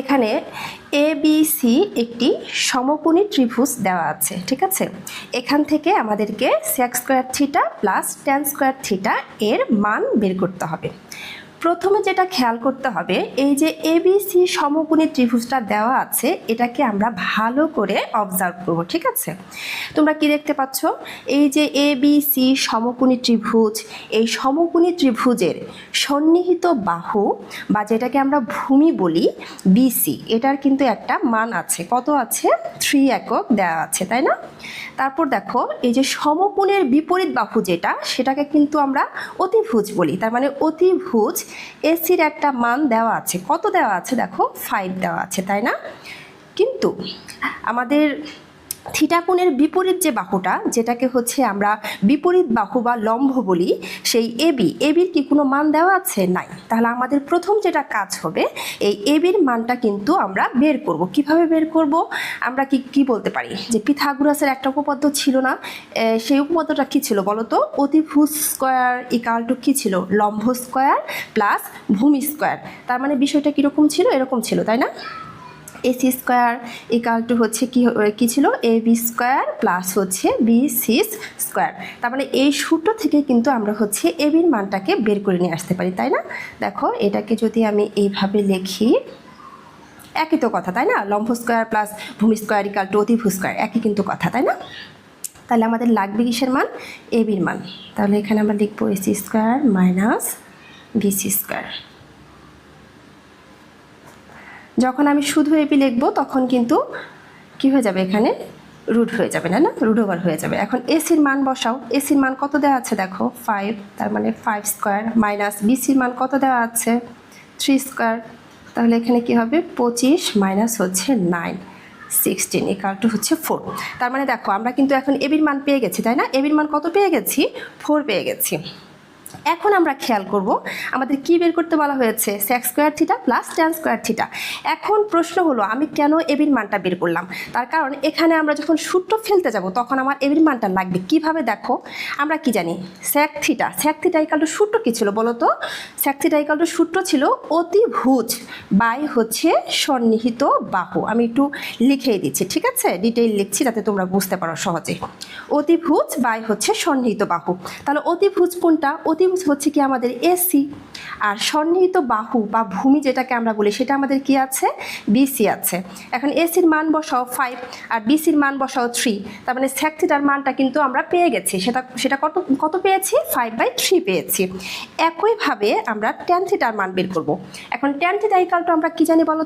এখানে A B C একটি সমকোণী ত্রিভুজ দেওয়া আছে, ঠিক আছে? এখান থেকে আমাদেরকে sec square theta plus tan square theta এর মান বের করতে হবে। প্রথমে যেটা খেয়াল করতে হবে, এই যে এবিসি সমকোণী ত্রিভুজটা দেওয়া আছে, এটাকে আমরা ভালো করে অবজার্ভ করব, ঠিক আছে? তোমরা কি দেখতে পাচ্ছ? এই যে এবিসি সমকোণী ত্রিভুজ, এই সমকোণী ত্রিভুজের সন্নিহিত বাহু বা যেটাকে আমরা ভূমি বলি বিসি এটার কিন্তু একটা মান আছে। কত আছে? থ্রি একক দেওয়া আছে, তাই না? তারপর দেখো, এই যে সমকোণের বিপরীত বাহু যেটা, সেটাকে কিন্তু আমরা অতিভুজ বলি। তার মানে অতিভুজ এসির একটা মান দেওয়া আছে। কত দেওয়া আছে দেখো? ফাইভ দেওয়া আছে, তাই না? কিন্তু আমাদের থিটাকোণের বিপরীত যে বাহুটা, যেটাকে হচ্ছে আমরা বিপরীত বাহু বা লম্ব বলি, সেই এবি এবির কি কোনো মান দেওয়া আছে? নাই। তাহলে আমাদের প্রথম যেটা কাজ হবে, এই এবির মানটা কিন্তু আমরা বের করব। কীভাবে বের করব? আমরা কি কি বলতে পারি? যে পিথাগোরাসের একটা উপপাদ্য ছিল না সেই উপপাদ্যটা কি ছিল বলো তো? অতিভুজ স্কোয়ার ইকাল টু কী ছিল? লম্ব স্কোয়ার প্লাস ভূমি স্কোয়ার। তার মানে বিষয়টা কীরকম ছিল? এরকম ছিল, তাই না? এসি স্কোয়ার ইকাল টু হচ্ছে কি কি ছিল? এ বি স্কোয়ার প্লাস হচ্ছে বি সিস স্কোয়ার তার মানে এই সূত্র থেকে কিন্তু আমরা হচ্ছে এ বির মানটাকে বের করে নিয়ে আসতে পারি, তাই না? দেখো, এটাকে যদি আমি এইভাবে লিখি, একই তো কথা, তাই না? লম্ব স্কোয়ার প্লাস ভূমি স্কোয়ার ইকাল টু অতিভু স্কোয়ার একই কিন্তু কথা, তাই না? তাহলে আমাদের লাগবে কিসের মান? এ বির মান। তাহলে এখানে আমরা লিখব AC square minus BC square যখন আমি শুধু এবি লিখব, তখন কিন্তু কি হয়ে যাবে এখানে? রুট হয়ে যাবে, না না? রুট ওভার হয়ে যাবে। এখন এসির মান বসাও। এসির মান কত দেওয়া আছে দেখো? ফাইভ তার মানে ফাইভ স্কোয়ার মাইনাস বিসির মান কত দেওয়া আছে? থ্রি স্কোয়ার তাহলে এখানে কি হবে? পঁচিশ মাইনাস হচ্ছে নাইন সিক্সটিন একাল টু হচ্ছে ফোর তার মানে দেখো, আমরা কিন্তু এখন এবির মান পেয়ে গেছি, তাই না? এবির মান কত পেয়ে গেছি? ফোর পেয়ে গেছি। এখন আমরা খেয়াল করব আমাদের কি বের করতে বলা হয়েছে sec square theta plus tan square theta এখন প্রশ্ন হলো, আমি কেন এবির মানটা বের করলাম? তার কারণ এখানে আমরা যখন সূত্র ফেলতে যাব, তখন আমার এবির মানটা লাগবে। কীভাবে দেখো? আমরা কি জানি? Sec theta sec theta equal to সূত্র কী ছিল বলো তো? স্যাক থিটা ইকাল টু সূত্র ছিল অতিভুজ বাই হচ্ছে সন্নিহিত বাহু। আমি একটু লিখেই দিচ্ছি, ঠিক আছে? ডিটেইল লিখছি যাতে তোমরা বুঝতে পারো সহজে। অতিভুজ বাই হচ্ছে সন্নিহিত বাহু। তাহলে অতিভুজ কোনটা? অতিভুজ হচ্ছে কি আমাদের এসি আর সন্নিহিত বাহু বা ভূমি যেটাকে আমরা বলি, সেটা আমাদের কি আছে? বিসি আছে। এখন এসির মান বসাও ফাইভ আর বিসির মান বসাও থ্রি তার মানে স্যাক থিটার মানটা কিন্তু আমরা পেয়ে গেছি। সেটা সেটা কত কত পেয়েছি? ফাইভ বাই থ্রি পেয়েছি। একইভাবে আমরা ট্যান থিটার মান বের করব। এখন ট্যান থিটা ইকাল টু আমরা কি জানি বলো তো?